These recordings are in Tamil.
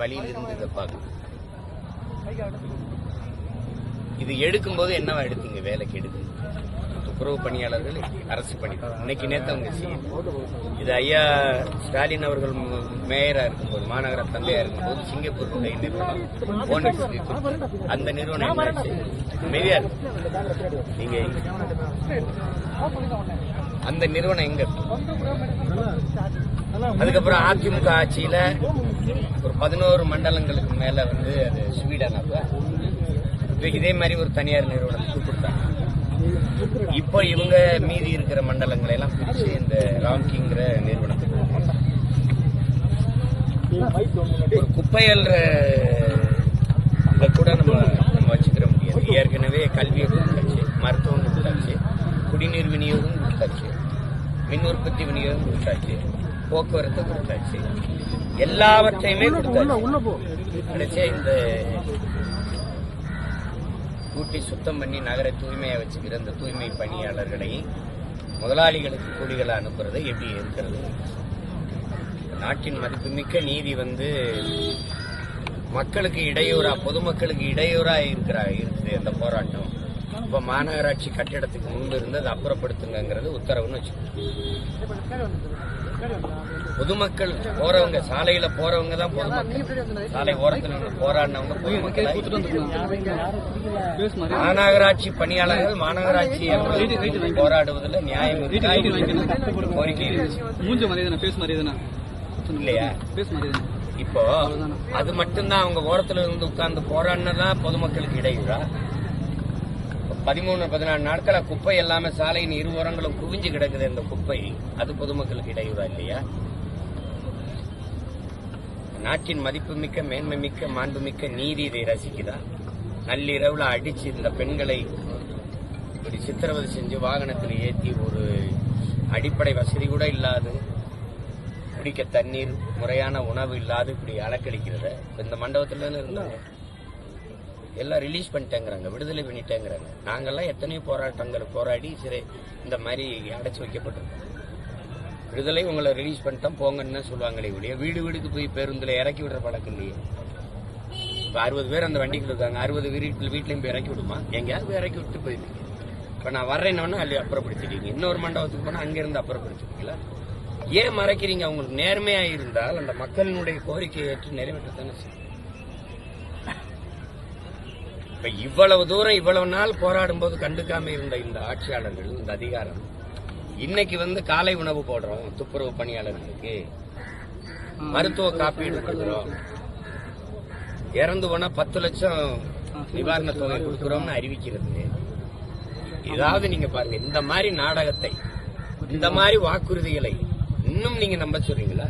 நாட்டின் வழியில் இருந்து இதை பார்க்கணும். இது எடுக்கும்போது என்னவா எடுத்தீங்க? வேலைக்கு எடுக்குங்க துப்புரவு பணியாளர்கள் அரசு பணி இன்னைக்கு நேத்து அவங்க செய்யும் இது ஐயா ஸ்டாலின் அவர்கள் மேயராக மேயரா இருக்கும்போது மாநகர தந்தையா இருக்கும்போது சிங்கப்பூர் நிறுவனம் அந்த நிறுவனம் என்னாச்சு அமைதியா இருக்கு நீங்க அந்த நிறுவனம் எங்க அதுக்கப்புறம் அதிமுக ஆட்சியில ஒரு பதினோரு மண்டலங்களுக்கு மேல வந்து அது ஸ்வீடன் அப்ப. இதே மாதிரி ஒரு தனியார் நிறுவனத்துக்கு கொடுத்தாங்க. இப்போ இவங்க மீதி இருக்கிற மண்டலங்களை எல்லாம் பிரிச்சு இந்த ராங்கிங்கிற நிறுவனத்துக்கு ஒரு குப்பை அள்ளுற கூட நம்ம நம்ம வச்சுக்கிற முடியாது. ஏற்கனவே கல்வியை கொடுத்தாச்சு மருத்துவம் கொடுத்தாச்சு குடிநீர் விநியோகம் கொடுத்தாச்சு மின் உற்பத்தி விநியோகம் கொடுத்தாச்சு போக்குவரத்து கொடுத்தாச்சு. எல்லாவற்றையுமே கொடுத்தாச்சு. இந்த கூட்டி சுத்தம் பண்ணி நகரை தூய்மையா வச்சுக்கிற இந்த தூய்மை பணியாளர்களை முதலாளிகளுக்கு கூலிகளை அனுப்புறது எப்படி இருக்கிறது? நாட்டின் மதிப்புமிக்க நீதி வந்து மக்களுக்கு இடையூறா பொதுமக்களுக்கு இடையூறா இருக்கிறா இருக்குது அந்த போராட்டம். இப்ப மாநகராட்சி கட்டிடத்துக்கு முன்பு இருந்து அதை அப்புறப்படுத்துங்கிறது உத்தரவுன்னு வச்சுக்கோங்க. பொதுமக்கள் போறவங்க சாலையில போறவங்க தான் பொதுமக்கள். சாலை ஓரத்தில் போராடினவங்க பொதுமக்கள். மாநகராட்சி பணியாளர்கள் மாநகராட்சி போராடுவதில் நியாயம்? கோரிக்கை இல்லையா? இப்போ அது மட்டும்தான் அவங்க ஓரத்துல இருந்து உட்கார்ந்து போராடினதான் பொதுமக்களுக்கு இடையூறா? பதிமூணு பதினாலு நாட்களா குப்பை எல்லாமே சாலையின் இரு ஓரங்களும் குவிஞ்சு கிடக்குது இந்த குப்பை. அது பொதுமக்களுக்கு இடையூறா இல்லையா? நாட்டின் மதிப்புமிக்க மேன்மைமிக்க மாண்புமிக்க நீதி இதை ரசிக்குதா? நள்ளிரவுல அடிச்சு இந்த பெண்களை இப்படி சித்திரவதை செஞ்சு வாகனத்தில் ஏற்றி ஒரு அடிப்படை வசதி கூட இல்லாது குடிக்க தண்ணீர் முறையான உணவு இல்லாது இப்படி அலக்கழிக்கிறத இந்த மண்டபத்துல தானே இருந்தாங்க? எல்லாம் ரிலீஸ் பண்ணிட்டேங்கிறாங்க விடுதலை பண்ணிட்டேங்கிறாங்க. நாங்கள்லாம் எத்தனையோ போராட்டங்கள் போராடி சிறை இந்த மாதிரி அடைச்சி வைக்கப்பட்டிருக்கோம். விடுதலை உங்களை ரிலீஸ் பண்ணிட்டோம் போங்கன்னு சொல்லுவாங்களே ஒழிய வீடு வீடுக்கு போய் பேருந்தில் இறக்கி விடுற பழக்கம் இல்லையே. இப்போ அறுபது பேர் அந்த வண்டிக்குள்ள இருக்காங்க அறுபது வீட்டில் வீட்லேயும் போய் இறக்கி விடுமா? எங்கேயாவது போய் இறக்கி விட்டு போயிருக்கீங்க இப்போ நான் வர்றேன்னு அல்லி அப்புறப்படுத்திட்டீங்க. இன்னொரு மண்டபத்துக்கு போனால் அங்கேருந்து அப்புறப்படுத்திட்டீங்களா? ஏன் மறைக்கிறீங்க? அவங்களுக்கு நேர்மையாக இருந்தால் அந்த மக்களினுடைய கோரிக்கையை ஏற்று நிறைவேற்றத்தானே செய்யும். இப்ப இவ்வளவு தூரம் இவ்வளவு நாள் போராடும் போது கண்டுக்காம இருந்த இந்த ஆட்சியாளர்கள் இந்த அதிகாரம் இன்னைக்கு வந்து காலை உணவு போடுறோம் துப்புரவு பணியாளர்களுக்கு. மருத்துவ காப்பீடு கொடுக்குறோம். இறந்து போனா பத்து லட்சம் நிவாரண தொகை கொடுக்குறோம்னு அறிவிக்கிறது. ஏதாவது நீங்க பாருங்க இந்த மாதிரி நாடகத்தை இந்த மாதிரி வாக்குறுதிகளை இன்னும் நீங்க நம்ப சொல்றீங்களா?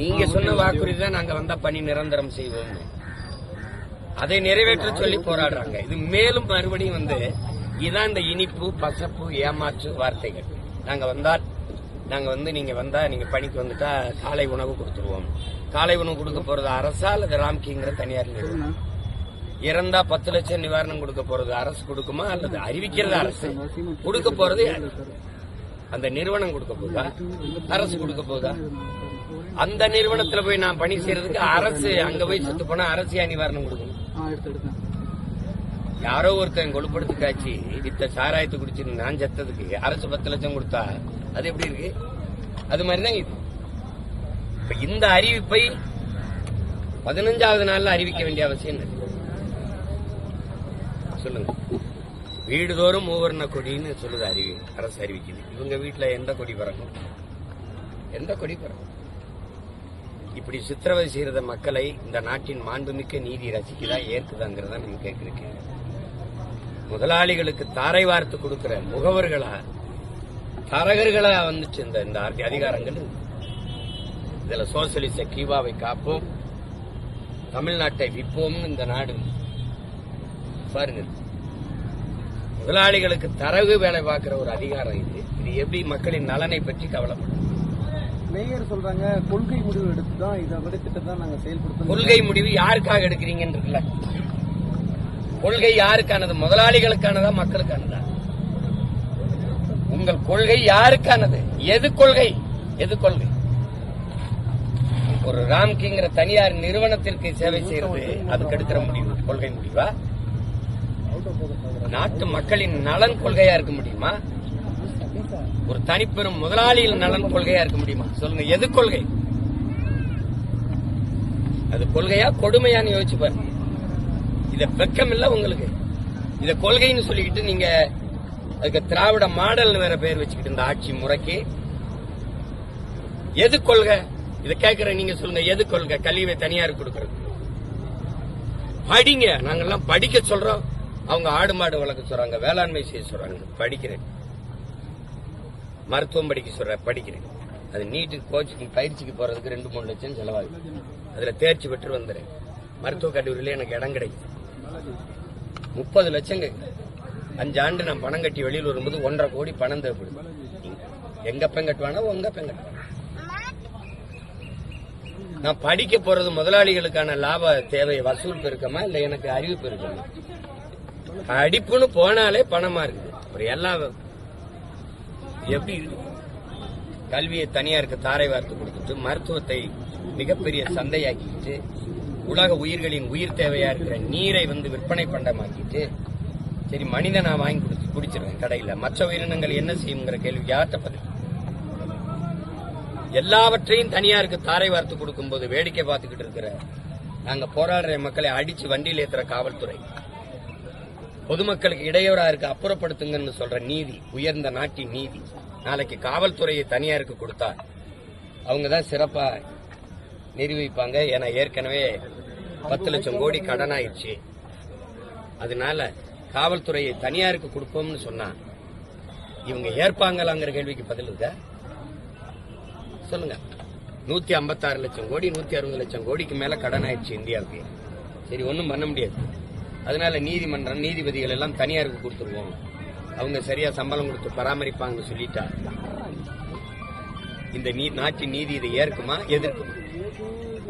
நீங்க சொன்ன வாக்குறுதி தான் நாங்க வந்தா பணி நிரந்தரம் செய்வோம்னு. அதை நிறைவேற்ற சொல்லி போராடுறாங்க. இது மேலும் மறுபடியும் வந்து இதான் இந்த இனிப்பு பசப்பு ஏமாற்று வார்த்தைகள். நாங்க வந்தால் நாங்க வந்து நீங்க வந்தா நீங்க பணிக்கு வந்துட்டா காலை உணவு கொடுத்துருவோம். காலை உணவு கொடுக்க போறது அரசா அல்லது ராம்கிங்கிற தனியார் நிறுவனம். இறந்தா பத்து லட்சம் நிவாரணம் கொடுக்க போறது அரசு கொடுக்குமா அல்லது அறிவிக்கிறது அரசு? கொடுக்க போறது அந்த நிறுவனம் கொடுக்க போதா? அரசு கொடுக்க போதா? அந்த நிறுவனத்துல போய் நான் பணி செய்யறதுக்கு அரசு அங்க போய் செத்து போனா அரசியா நிவாரணம் கொடுக்கணும்? யாரோ ஒருத்தன் கொழுப்படுத்து காய்ச்சி வித்த சாராயத்தை குடிச்சு நான் செத்ததுக்கு அரசு பத்து லட்சம் கொடுத்தா அது எப்படி இருக்கு? அது மாதிரிதான் இது. இப்ப இந்த அறிவிப்பை பதினஞ்சாவது நாள்ல அறிவிக்க வேண்டிய அவசியம் சொல்லுங்க. வீடுதோறும் மூவர்ண கொடின்னு சொல்லுது அறிவி அரசு அறிவிக்குது. இவங்க வீட்டுல எந்த கொடி பறக்கும்? எந்த கொடி பறக்கும்? இப்படி சித்திரவதை செய்கிற மக்களை இந்த நாட்டின் மாண்புமிக்க நீதி ரசிக்குதா ஏற்குதாங்கிறத நம்ம கேட்கிருக்கேன் முதலாளிகளுக்கு தாரை வார்த்து கொடுக்கிற முகவர்களா தரகர்களா வந்துச்சு இந்த இந்த அதிகாரங்கள். இதுல சோசியலிச கீவாவை காப்போம். தமிழ்நாட்டை விற்போம் இந்த நாடு. பாருங்க. முதலாளிகளுக்கு தரகு வேலை பார்க்கிற ஒரு அதிகாரம் இது. இது எப்படி மக்களின் நலனை பற்றி கவலைப்படும்? மேயர் சொல்றாங்க கொள்கை முடிவு எடுத்து தான் இதை விட தான் நாங்க செயல்படுத்தோம் கொள்கை முடிவு யாருக்காக எடுக்கிறீங்கன்னு கொள்கை யாருக்கானது? முதலாளிகளுக்கானதா மக்களுக்கானதா? உங்கள் கொள்கை யாருக்கானது? எது கொள்கை? எது கொள்கை? ஒரு ராம்கிங்கிற தனியார் நிறுவனத்திற்கு சேவை செய்யறது அதுக்கு எடுக்கிற முடிவு. கொள்கை முடிவா? நாட்டு மக்களின் நலன் கொள்கையா இருக்க முடியுமா? ஒரு தனிப்பெரும் முதலாளியில் நலன் கொள்கையா இருக்க முடியுமா? சொல்லுங்க எது கொள்கை? அது கொள்கையா கொடுமையான்னு யோசிச்சு பாருங்க. இத வெக்கம் இல்ல உங்களுக்கு. இத கொள்கைன்னு சொல்லிக்கிட்டு நீங்க அதுக்கு திராவிட மாடல் வேற பேர் வச்சுக்கிட்டு இந்த ஆட்சி முறைக்கு எது கொள்கை? இத கேக்குற நீங்க சொல்லுங்க எது கொள்கை? கல்வியை தனியார் கொடுக்கறது. படிங்க. நாங்கெல்லாம் படிக்க சொல்றோம். அவங்க ஆடு மாடு வளர்க்க சொல்றாங்க வேளாண்மை செய்ய சொல்றாங்க. படிக்கிறேன். மருத்துவம் படிக்க சொல்ற படிக்கிறேன். அது நீட்டுக்கு கோச்சிங் பயிற்சிக்கு போறதுக்கு ரெண்டு மூணு லட்சம் செலவாகுது. அதுல தேர்ச்சி பெற்று வந்துடுறேன் மருத்துவக் கல்லூரியில எனக்கு இடம் கிடைக்குது முப்பது லட்சம் அஞ்சு ஆண்டு நான் பணம் கட்டி வெளியில் வரும்போது ஒன்றரை கோடி பணம் தேவைப்படுது. எங்க பெண் கட்டுவானா உங்க பெண் கட்டுவானா. நான் படிக்க போறது முதலாளிகளுக்கான லாப தேவை வசூல் பெருக்கமா இல்ல எனக்கு அறிவு பெருக்கமா? படிப்புன்னு போனாலே பணமா இருக்குது. எல்லா எப்படி கல்வியை தனியாருக்கு தாரை வார்த்து கொடுத்துட்டு மருத்துவத்தை மிகப்பெரிய சந்தையாக்கிட்டு உலக உயிர்களின் உயிர் தேவையா இருக்கிற நீரை வந்து விற்பனை பண்டமாக்கிட்டு சரி மனித நான் வாங்கி கொடுத்து குடிச்சிருவேன் கடையில. மற்ற உயிரினங்கள் என்ன செய்யுங்கிற கேள்வி யார்கிட்ட பதில்? எல்லாவற்றையும் தனியாருக்கு தாரை வார்த்து கொடுக்கும்போது வேடிக்கை பார்த்துக்கிட்டு இருக்கிற நாங்க போராடுற மக்களை அடிச்சு வண்டியில் ஏத்துற காவல்துறை. பொதுமக்களுக்கு இடையூறாக இருக்க அப்புறப்படுத்துங்கன்னு சொல்ற நீதி உயர்ந்த நாட்டின் நீதி. நாளைக்கு காவல்துறையை தனியாருக்கு கொடுத்தா அவங்க தான் சிறப்பா நிரூபிப்பாங்க. ஏன்னா ஏற்கனவே பத்து லட்சம் கோடி கடன் ஆயிடுச்சு. அதனால காவல்துறையை தனியாருக்கு கொடுப்போம்னு சொன்னா இவங்க ஏற்பாங்களாங்கிற கேள்விக்கு பதில் இருக்கா? சொல்லுங்க. நூத்தி ஐம்பத்தாறு லட்சம் கோடி நூத்தி அறுபது லட்சம் கோடிக்கு மேல கடன் ஆயிடுச்சு இந்தியாவுக்கு. சரி ஒன்றும் பண்ண முடியாது. அதனால நீதிமன்றம் நீதிபதிகள் எல்லாம் தனியாருக்கு கொடுத்துருவோம். அவங்க சரியா சம்பளம் கொடுத்து பராமரிப்பாங்கன்னு சொல்லிட்டா. இந்த நீ நாட்டின் நீதி இதை ஏற்குமா? எதிர்க்குமா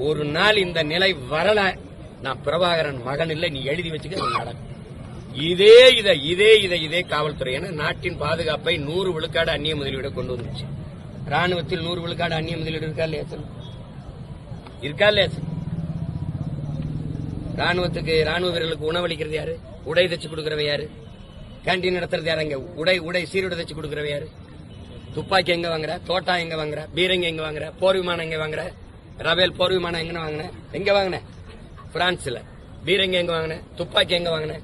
ஒரு நாள் இந்த நிலை வரல நான் பிரபாகரன் மகன் இல்லை நீ எழுதி வச்சுக்க நடக்கும் இதே இதை இதே இதை இதே காவல்துறை என நாட்டின் பாதுகாப்பை நூறு விழுக்காடு அந்நிய முதலீடு கொண்டு வந்துச்சு ராணுவத்தில் நூறு விழுக்காடு அந்நிய முதலீடு இருக்கா இல்லையா இருக்கா இல்லையா ராணுவத்துக்கு ராணுவ வீரர்களுக்கு உணவளிக்கிறது யாரு? உடை தச்சு கொடுக்கறவ யாரு? கேண்டீன் நடத்துறது யாரு அங்க? உடை உடை சீருடை தச்சு கொடுக்கறவ யாரு? துப்பாக்கி எங்க வாங்குற? தோட்டா எங்க வாங்குற? பீரங்கி எங்க வாங்குற? போர் விமானம் எங்க வாங்குற? ரபேல் போர் விமானம் எங்க வாங்கின? எங்க வாங்கின? பிரான்ஸ்ல. பீரங்கி எங்க வாங்கின? துப்பாக்கி எங்க வாங்கின?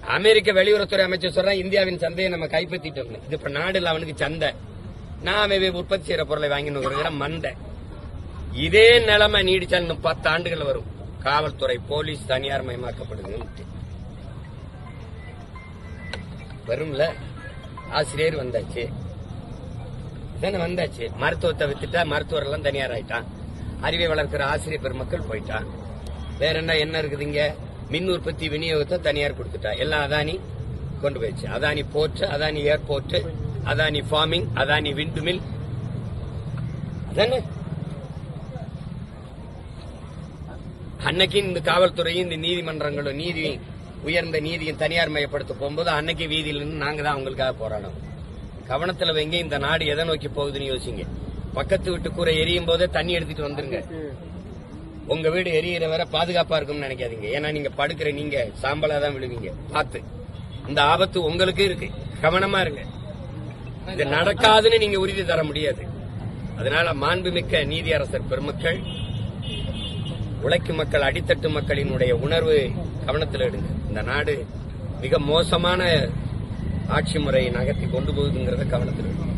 அமெரிக்க வெளியுறவுத்துறை அமைச்சர் சொல்றான் இந்தியாவின் சந்தையை நம்ம கைப்பற்றிட்டோம் இது இப்ப நாடுல அவனுக்கு சந்தை. நான் அவன் உற்பத்தி செய்யற பொருளை வாங்கி மந்தை. இதே நிலைமை நீடிச்சால் இன்னும் பத்து ஆண்டுகள் வரும். காவல்துறை போலீஸ் தனியார் மயமாக்கப்படுது. வரும்ல? ஆசிரியர் வந்தாச்சு. தானே வந்தாச்சு. மருத்துவத்தை வித்துட்டா மருத்துவர் எல்லாம் தனியார் ஆயிட்டான் அறிவை வளர்க்கிற ஆசிரியர் பெருமக்கள் போயிட்டான். வேற என்ன என்ன இருக்குதுங்க மின் உற்பத்தி விநியோகத்தை தனியார் கொடுத்துட்டா. எல்லாம் அதானி கொண்டு போயிடுச்சு. Adani port Adani airport Adani farming Adani wind mill. அதானே? அன்னைக்கு இந்த காவல்துறையும் இந்த நீதிமன்றங்களும் நீதி உயர்ந்த நீதியும் தனியார் மயப்படுத்த போகும்போது அன்னைக்கு வீதியிலிருந்து நாங்க தான் அவங்களுக்காக போராடணும் கவனத்துல வைங்க இந்த நாடு எதை நோக்கி போகுதுன்னு யோசிங்க. பக்கத்து வீட்டு கூரை எரியும் போதே தண்ணி எடுத்துட்டு வந்துருங்க. உங்க வீடு எரியிற வர பாதுகாப்பா இருக்கும்னு நினைக்காதீங்க. ஏன்னா நீங்க படுக்கிற நீங்க சாம்பலா தான் விழுவீங்க. பார்த்து. இந்த ஆபத்து உங்களுக்கு இருக்கு. கவனமா இருங்க. இது நடக்காதுன்னு நீங்க உறுதி தர முடியாது. அதனால மாண்புமிக்க நீதியரசர் பெருமக்கள் உழைக்கும் மக்கள் அடித்தட்டு மக்களினுடைய உணர்வு கவனத்தில் எடுங்க. இந்த நாடு மிக மோசமான ஆட்சி முறையை நகர்த்தி கொண்டு போகுதுங்கிறத கவனத்தில் எடுங்க.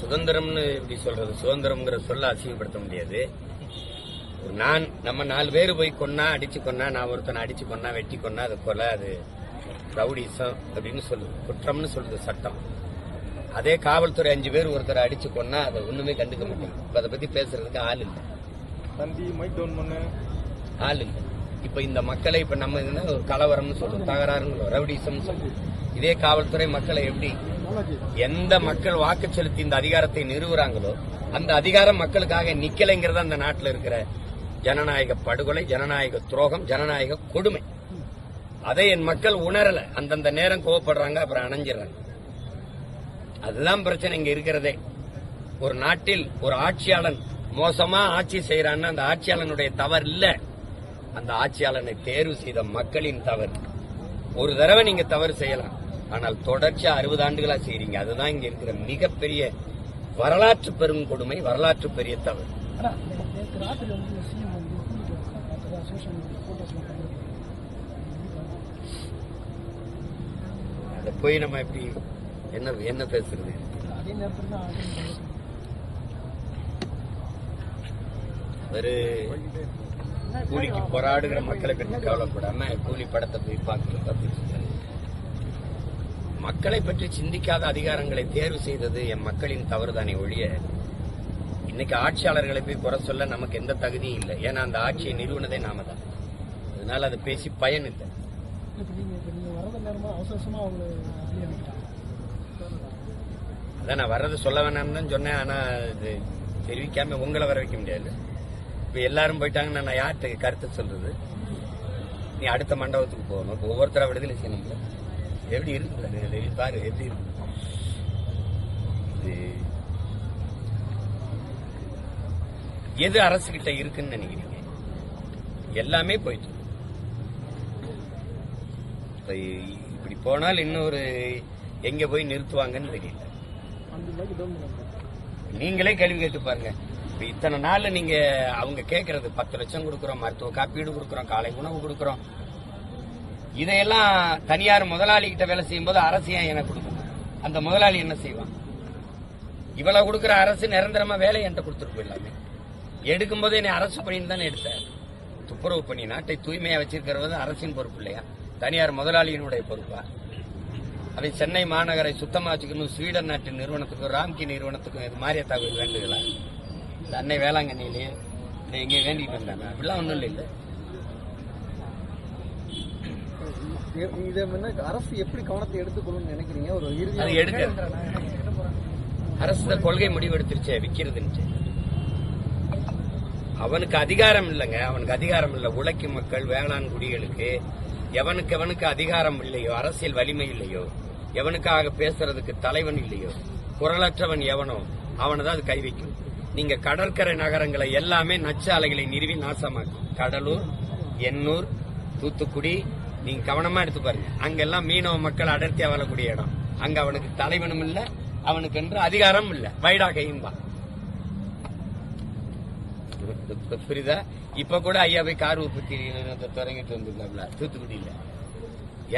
சுதந்திரம்னு எப்படி சொல்றது? சுதந்திரம்ங்கிற சொல்ல அசிங்கப்படுத்த முடியாது. நான் நம்ம நாலு பேர் போய் கொன்னா அடிச்சு கொன்னா நான் ஒருத்தனை அடிச்சு கொன்னா வெட்டி கொன்னா அது கொலை அது ரவுடிசம் அப்படின்னு சொல்லுது. குற்றம்னு சொல்லுது சட்டம். அதே காவல்துறை அஞ்சு பேர் ஒருத்தரை அடிச்சு கொன்னா அதை ஒண்ணுமே கண்டுக்க மாட்டாங்க. இப்ப அதை பத்தி பேசுறதுக்கு ஆள் இல்லை. தம்பி மைக் டவுன் பண்ணு. ஆள் இல்லை. இப்ப இந்த மக்களை இப்ப நம்ம ஒரு கலவரம்னு சொல்றோம் தகராறுன்னு ரவுடிசம் சொல்றோம் இதே காவல்துறை மக்களை எப்படி எந்த மக்கள் வாக்கு செலுத்தி இந்த அதிகாரத்தை நிறுவுறாங்களோ அந்த அதிகாரம் மக்களுக்காக நிக்கலைங்கிறது அந்த நாட்டில் இருக்கிற ஜனநாயக படுகொலை ஜனநாயக துரோகம் ஜனநாயக கொடுமை. அதை என் மக்கள் உணரல. அந்தந்த நேரம் கோவப்படுறாங்க அப்புறம் அணைஞ்சிடுறாங்க. அதுதான் பிரச்சனை இங்க இருக்கிறதே. ஒரு நாட்டில் ஒரு ஆட்சியாளன் மோசமா ஆட்சி செய்யறான்னு அந்த ஆட்சியாளனுடைய தவறு இல்ல. அந்த ஆட்சியாளனை தேர்வு செய்த மக்களின் தவறு. ஒரு தடவை நீங்க தவறு செய்யலாம். ஆனால் தொடர்ச்சியா அறுபது ஆண்டுகளா செய்றீங்க. அதுதான் இங்க இருக்கிற மிகப்பெரிய வரலாற்று பெருங்கொடுமை வரலாற்று பெரிய தவறு. அதை போய் நம்ம எப்படி என்ன என்ன பேசுறது? ஒரு கூலிக்கு போராடுகிற மக்களை பற்றி கவலைப்படாம கூலி படத்தை போய் பார்த்து அப்படின்னு மக்களை பற்றி சிந்திக்காத அதிகாரங்களை தேர்வு செய்தது என் மக்களின் தவறுதானே ஒழிய இன்னைக்கு ஆட்சியாளர்களை போய் குறை சொல்ல நமக்கு எந்த தகுதியும் இல்லை. ஏன்னா அந்த ஆட்சியை நிறுவனதே நாம தான். அதனால அதை பேசி பயன் இல்லை இப்போ நீங்கள் இப்போ நீங்கள் வரத நேரமாக அவசர அவசரமாக அவங்கள வெளியே அனுப்பிட்டாங்க அதான் நான் வர்றது சொல்ல வேணாம்னு தான் சொன்னேன் ஆனால் இது தெரிவிக்காம உங்களை வர வைக்க முடியாது. இப்போ எல்லாரும் போயிட்டாங்கன்னா நான் யார்கிட்ட கருத்து சொல்றது? நீ அடுத்த மண்டபத்துக்கு போகணும். இப்போ ஒவ்வொருத்தரா விடுதலை செய்யணும்ல. எப்படி இருக்குது பாரு எப்படி இருக்கு? இது எது அரசு கிட்ட இருக்குன்னு நினைக்கிறீங்க? எல்லாமே போயிட்டு இப்படி போனால் இன்னொரு எங்க போய் நிறுத்துவாங்கன்னு தெரியல அந்த ரூபாய்க்கு டவுன் பண்ணுறாங்க நீங்களே கேள்வி கேட்டு பாருங்க. இப்போ இத்தனை நாள் நீங்க அவங்க கேட்கறது பத்து லட்சம் கொடுக்குறோம் மருத்துவ காப்பீடு கொடுக்குறோம் காலை உணவு கொடுக்குறோம். இதையெல்லாம் தனியார் முதலாளி கிட்ட வேலை செய்யும் போது அரசு ஏன் எனக்கு கொடுக்கும்? அந்த முதலாளி என்ன செய்வான்? இவ்வளவு கொடுக்குற அரசு நிரந்தரமா வேலை என்கிட்ட கொடுத்துட்டு போயிடலாமே. எடுக்கும் போது என்னை அரசு பணின்னு தானே எடுத்தேன். துப்புரவு பண்ணி நாட்டை தூய்மையா வச்சிருக்கிறது அரசின் பொறுப்பு இல்லையா? தனியார் முதலாளியினுடைய பொறுப்பா? அதை சென்னை மாநகரை சுத்தமா வச்சுக்கணும் ஸ்வீடன் நாட்டு நிறுவனத்துக்கும் ராம்கி நிறுவனத்துக்கும் இது மாதிரியா தகவல் வேண்டுகளா? இந்த அன்னை வேளாங்கண்ணிலேயே எங்கே வேண்டிட்டு இருந்தாங்க அப்படிலாம் ஒன்றும் இல்லை. இல்லை இதை அரசு எப்படி கவனத்தை எடுத்துக்கணும்னு நினைக்கிறீங்க? ஒரு இறுதி எடுக்க அரசு கொள்கை முடிவு எடுத்துருச்சே விற்கிறதுன்னு அவனுக்கு அதிகாரம் இல்லைங்க. அவனுக்கு அதிகாரம் இல்லை. உழைக்கும் மக்கள் வேளாண் குடிகளுக்கு எவனுக்கு எவனுக்கு அதிகாரம் இல்லையோ அரசியல் வலிமை இல்லையோ எவனுக்காக பேசுறதுக்கு தலைவன் இல்லையோ குரலற்றவன் எவனோ அவனை தான் அது கை வைக்கும். நீங்க கடற்கரை நகரங்களை எல்லாமே நச்சாலைகளை நிறுவி நாசமாக்கும். கடலூர் எண்ணூர் தூத்துக்குடி நீங்க கவனமா எடுத்து பாருங்க. அங்கெல்லாம் மீனவ மக்கள் அடர்த்தியா வாழக்கூடிய இடம். அங்க அவனுக்கு தலைவனும் இல்ல அவனுக்கு என்று அதிகாரம் இல்ல. வைடாகையும்பா இப்ப புரியுதா? இப்ப கூட ஐயா போய் கார் உற்பத்தி தொடங்கிட்டு வந்திருந்தாங்களா தூத்துக்குடியில.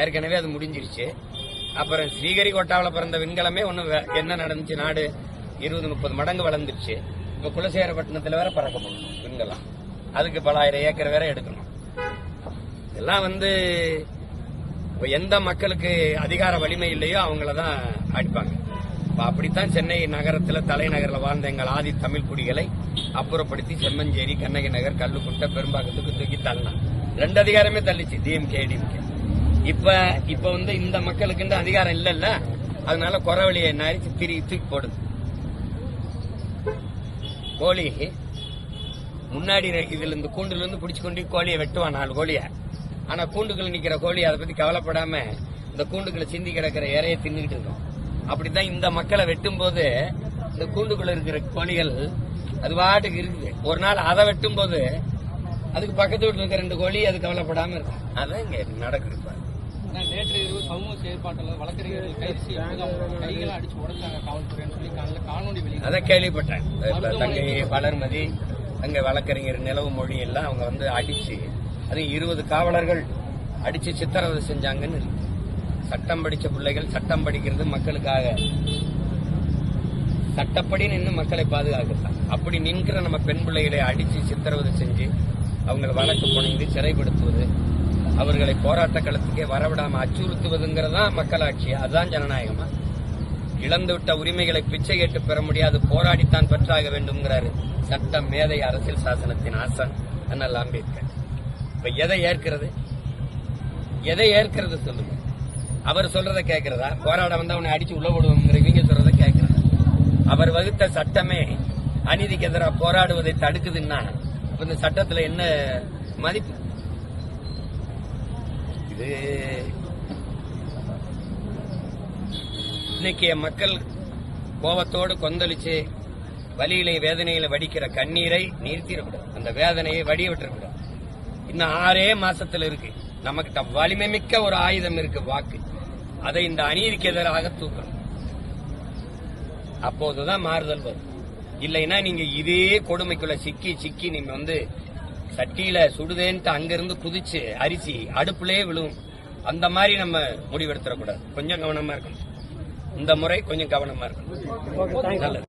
ஏற்கனவே அது முடிஞ்சிருச்சு. அப்புறம் ஸ்ரீகரிகோட்டாவில் பிறந்த விண்கலமே ஒன்று வே- என்ன நடந்துச்சு? நாடு இருபது முப்பது மடங்கு வளர்ந்துருச்சு. இப்போ குலசேரப்பட்டினத்தில் வேற பறக்க போகணும் விண்கலம். அதுக்கு பல ஆயிரம் ஏக்கர் வேற எடுக்கணும். இதெல்லாம் வந்து இப்போ எந்த மக்களுக்கு அதிகார வலிமை இல்லையோ அவங்கள தான் அடிப்பாங்க. இப்போ அப்படித்தான் சென்னை நகரத்தில் தலைநகரில் வாழ்ந்த எங்கள் ஆதி தமிழ் குடிகளை அப்புறப்படுத்தி செம்மஞ்சேரி கண்ணகி நகர் கல்லுக்குட்டை பெரும்பாக்கத்துக்கு தூக்கி தள்ளலாம். ரெண்டு அதிகாரமே தள்ளிச்சு டிஎம்கே டிஎம்கே இப்ப இப்ப வந்து இந்த மக்களுக்கு இந்த அதிகாரம் இல்லைல்ல. அதனால குறவழியை நரிச்சு திரி தூக்கி போடுது. கோழி முன்னாடி இதுல இந்த கூண்டுல இருந்து பிடிச்சு கொண்டு கோழியை வெட்டுவான் நாலு கோழிய. ஆனா கூண்டுக்குள்ள நிக்கிற கோழி அதை பத்தி கவலைப்படாம இந்த கூண்டுக்குள்ள சிந்தி கிடக்கிற இறைய தின்னுகிட்டு இருக்கும். அப்படித்தான் இந்த மக்களை வெட்டும் போது இந்த கூண்டுக்குள்ள இருக்கிற கோழிகள் அது பாட்டுக்கு இருக்குது. ஒரு நாள் அதை வெட்டும் போது அதுக்கு பக்கத்து வீட்டில் இருக்கிற ரெண்டு கோழி அது கவலைப்படாம இருக்கும். அதான் இங்க நடக்குது நேற்று இரவு சமூக செயற்பாட்டில் வழக்கறிஞர்கள் கைது அவங்க கைகளை அடிச்சு உடைச்சாங்க காவல்துறைன்னு சொல்லி காணொலி வெளியிட்டு அதை கேள்விப்பட்டேன். தங்கை வளர்மதி தங்கை வழக்கறிஞர் நிலவு மொழி எல்லாம் அவங்க வந்து அடிச்சு அது இருபது காவலர்கள் அடிச்சு சித்திரவதை செஞ்சாங்கன்னு இருக்கு. சட்டம் படிச்ச பிள்ளைகள் சட்டம் படிக்கிறது மக்களுக்காக. சட்டப்படி நின்று மக்களை பாதுகாக்கலாம் அப்படி நின்கிற நம்ம பெண் பிள்ளைகளை அடிச்சு சித்திரவதை செஞ்சு அவங்களை வழக்கு புனைந்து சிறைப்படுத்துவது அவர்களை போராட்ட களத்துக்கே வரவிடாம அச்சுறுத்துவதுங்கிறதா மக்களாட்சி. அதுதான் ஜனநாயகமா? இழந்துவிட்ட உரிமைகளை பிச்சை கேட்டு பெற முடியாது போராடித்தான் பெற்றாக வேண்டும்ங்கிறாரு சட்டம் மேதை அரசியல் சாசனத்தின் ஆசன் அண்ணல் அம்பேத்கர். இப்ப எதை ஏற்கிறது? எதை ஏற்கிறது சொல்லுங்க. அவர் சொல்றதை கேட்கிறதா போராட வந்து அவனை அடிச்சு உள்ள விடுவோங்கிற இவங்க சொல்றத கேட்கிறதா அவர் வகுத்த சட்டமே அநீதிக்கு எதிராக போராடுவதை தடுக்குதுன்னா இந்த சட்டத்துல என்ன மதிப்பு? இன்னைக்கு மக்கள் கோபத்தோடு கொந்தளிச்சு வலியிலே வேதனையில வடிக்கிற கண்ணீரை நிறுத்திடக்கூடாது அந்த வேதனையை வடிய விட்டுறக்கூடாது. இன்னும் ஆறே மாசத்துல இருக்கு. நமக்கிட்ட வலிமை மிக்க ஒரு ஆயுதம் இருக்கு வாக்கு. அதை இந்த அநீதிக்கு எதிராக தூக்கணும் அப்போதுதான் மாறுதல் வரும். இல்லைன்னா நீங்க இதே கொடுமைக்குள்ள சிக்கி சிக்கி நீங்க வந்து சட்டியில சுடுதேன்ட்டு அங்கிருந்து குதிச்சு அரிசி அடுப்புலயே விழுவும். அந்த மாதிரி நம்ம முடிவெடுத்துடக்கூடாது. கொஞ்சம் கவனமா இருக்கணும். இந்த முறை கொஞ்சம் கவனமா இருக்கணும். நல்லது.